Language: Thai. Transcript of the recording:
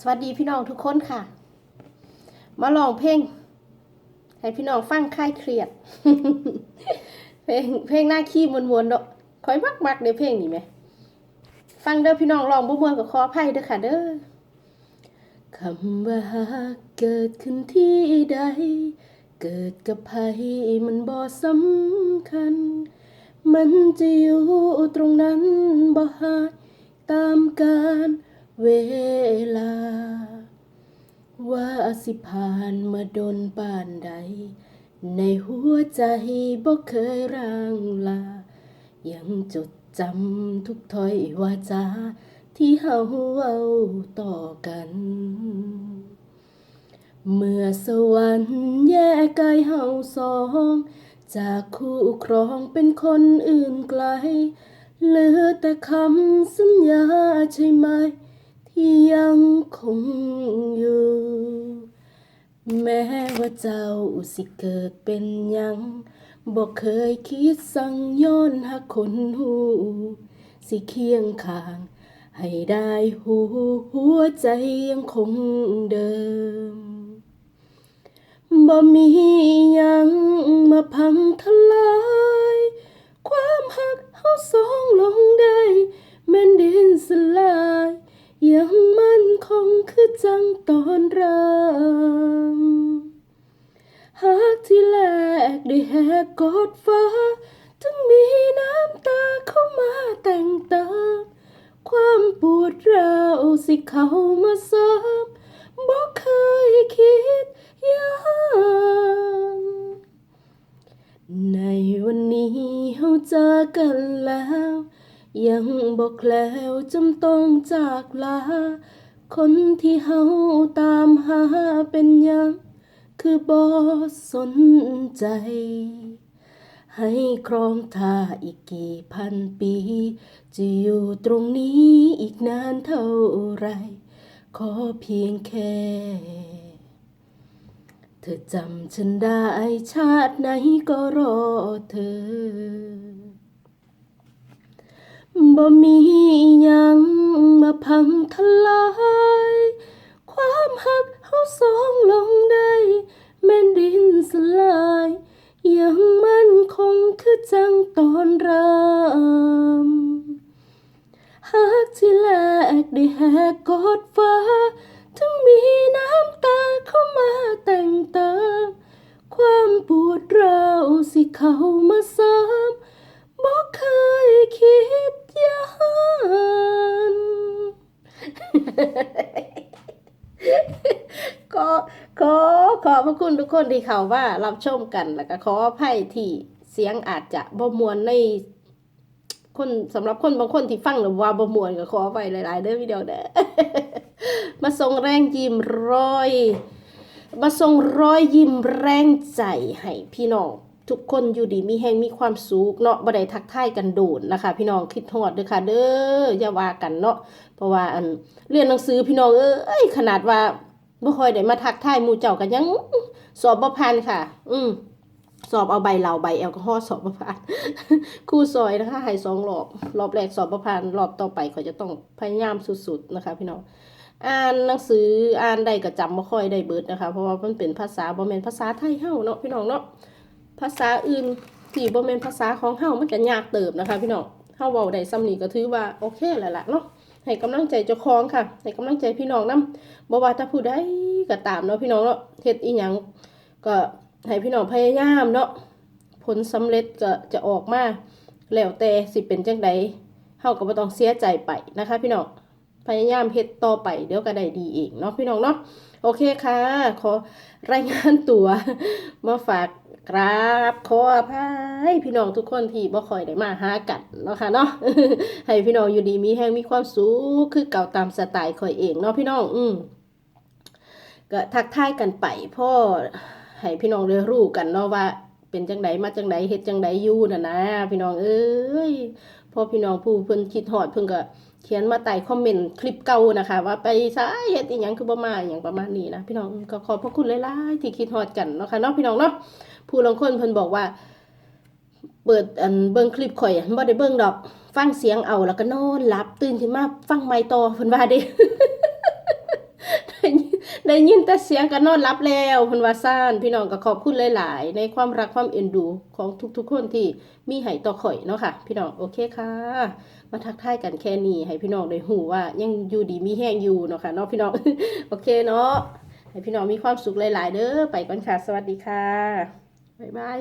สวัสดีพี่น้องทุกคนค่ะ มาลองเพลงให้พี่น้องฟังคลายเครียด เพลงเพลงหน้าขี้มวนๆเนาะคอยมักมักๆในเพลงนี้ไหม ฟังเด้อพี่น้องลองบ่มวนกับขออภัยเด้อค่ะเด้อคำว่าฮักเกิดขึ้นที่ใด เกิดกับไผมันบ่สำคัญ มันจะอยู่ตรงนั้นบ่หายตามกาลเวลา ว่าสิผ่านมาดนปานใด ในหัวใจบ่เคยร่างลา ยังจดจำทุกถ้อยวาจา ที่เฮาเว้าต่อกัน เมื่อสวรรค์แยกกายเฮาสอง จากคู่ครองเป็นคนอื่นไกล เหลือแต่คำสัญญาใช่ไหม ยังคงอยู่ แม้ว่าเจ้าสิเกิดเป็นหยังบอกเคยคิดสั่งย้อนหักคนหู สิเคียงข้าง ให้ได้หูหัวใจยังคงเดิมบ่มียังมาพังทลาย ความหักเฮาสองลงได้แม่นดินสลาย ยังมั่นคงคือจังตอนเริ่มหักที่แรกได้แหกกอดฟ้า ถึงมีน้ำตาเข้ามาแต่งเติมความปวดร้าวสิเข้ามาเสริมบ่เคยคิดยางในวันนี้เฮาเจอกันแล้ว ยังบอกแล้วจำต้องจากลา คนที่เฮาตามหาเป็นยังคือบ่สนใจ ให้ครองท่าอีกกี่พันปี จะอยู่ตรงนี้อีกนานเท่าไร ขอเพียงแค่ เธอจำฉันได้ชาติไหนก็รอเธอ บ่มียังมาพังทลาย ความหักเฮาสองลงได้แม่นดินสลาย ยังมันคงคือจังตอนริ่มหักที่แรกได้แหกกอดฟ้า ถึงมีน้ำตาเข้ามาแต่งเติมความปวดร้าวสิเข้ามาเสริมบ่เคยคิดยาน ก็ขอขอบพระคุณทุกคนที่เขาว่ารับชมกันแล้วก็ขออภัยที่เสียงอาจจะบ่มวนในคนสำหรับคนบางคนที่ฟังหรือว่าบ่มวนก็ขอไปหลาย ๆ เด้อวิดีโอเด้อมาส่งแรงยิ้มรอย มาส่งรอยยิ้มแรงใจให้พี่น้องทุกคนอยู่ดีมีแหงมีความสุขเนาะบ่ได้ทักทายกันโดนนะคะ พี่น้องคิดฮอดเด้อค่ะ เด้ออย่าว่ากันเนาะเพราะว่าอันเรียนหนังสือพี่น้องเอ้ยขนาดว่า บ่ค่อยได้มาทักทายหมู่เจ้ากันยังสอบบ่ผ่านค่ะ อืมสอบเอาใบเหล้าใบแอลกอฮอล์สอบบ่ผ่านครูซอยนะคะให้สองรอบรอบแรกสอบประพานรอบต่อไปเขาจะต้องพยายามสุดๆนะคะ พี่น้องอ่านหนังสืออ่านได้ก็จำบ่ค่อยได้เบิดนะคะ เพราะว่ามันเป็นภาษาบ่แม่นภาษาไทยเฮาเนาะพี่น้องเนาะภาษาอื่นที่บ่แม่นภาษาของเฮามันก็ยากเติบนะคะ พี่น้องเฮาเว้าได้ซ้ำนี้ก็ถือว่าโอเคแล้วล่ะเนาะ ให้กำลังใจเจ้าของค่ะให้กำลังใจพี่น้องนํบ่ว่าถ้าผู้ใดก็ตามเนาะพี่น้องเนาะเฮ็ดอีหยังก็ให้พี่น้องพยายามเนาะผลสำเร็จก็จะออกมาแล้วแต่สิเป็นจังใดเฮาก็บ่ต้องเสียใจไปนะคะ พี่น้อง พยายามเฮ็ดต่อไปเดี๋ยวก็ได้ดีเองเนาะพี่น้องเนาะโอเคค่ะ ขอรายงานตัวมาฝากกราบขออภัยพี่น้องทุกคนที่บ่ค่อยได้มาหากันเนาะค่ะเนาะให้พี่น้องอยู่ดีมีแฮงมีความสุขคือเก่าตามสไตล์ข่อยเองเนาะพี่น้องอืมก็ทักทายกันไปพ่อให้พี่น้องได้รู้กันเนาะว่าเป็นจังไดมาจังไดเฮ็ดจังไดอยู่น่ะนะพี่น้องเอ้ย พอพี่น้องผู้เพิ่นคิดฮอดเพิ่นก็เขียนมาใต้คอมเมนต์คลิปเก่านะคะ ว่าไปซายเฮ็ดอีหยังคือบ่มาอย่างประมาณนี้นะพี่น้องก็ขอบพระคุณหลายๆที่คิดฮอดกันเนาะค่ะเนาะพี่น้องเนาะผู้ลางคนเพิ่นบอกว่า เปิดอันเบิ่งคลิปข่อยบ่ได้เบิ่งดอก ฟังเสียงเอาแล้วก็นอนหลับตื่นขึ้นมาฟังใหม่ต่อเพิ่นว่าเด้ ได้ยินแต่เสียงก็นอนรับแล้วเพิ่นว่าซ่านพี่น้องก็ขอบคุณหลาย ๆ ในความรักความเอ็นดูของทุก ๆ คนที่มีให้ต่อข่อยเนาะค่ะ พี่น้องโอเคค่ะ มาทักทายกันแค่นี้ให้พี่น้องได้หูว่ายังอยู่ดีมีแห้งอยู่เนาะค่ะเนาะพี่น้องโอเคเนาะให้พี่น้องมีความสุขหลาย ๆ เด้อไปก่อนค่ะสวัสดีค่ะบ๊ายบาย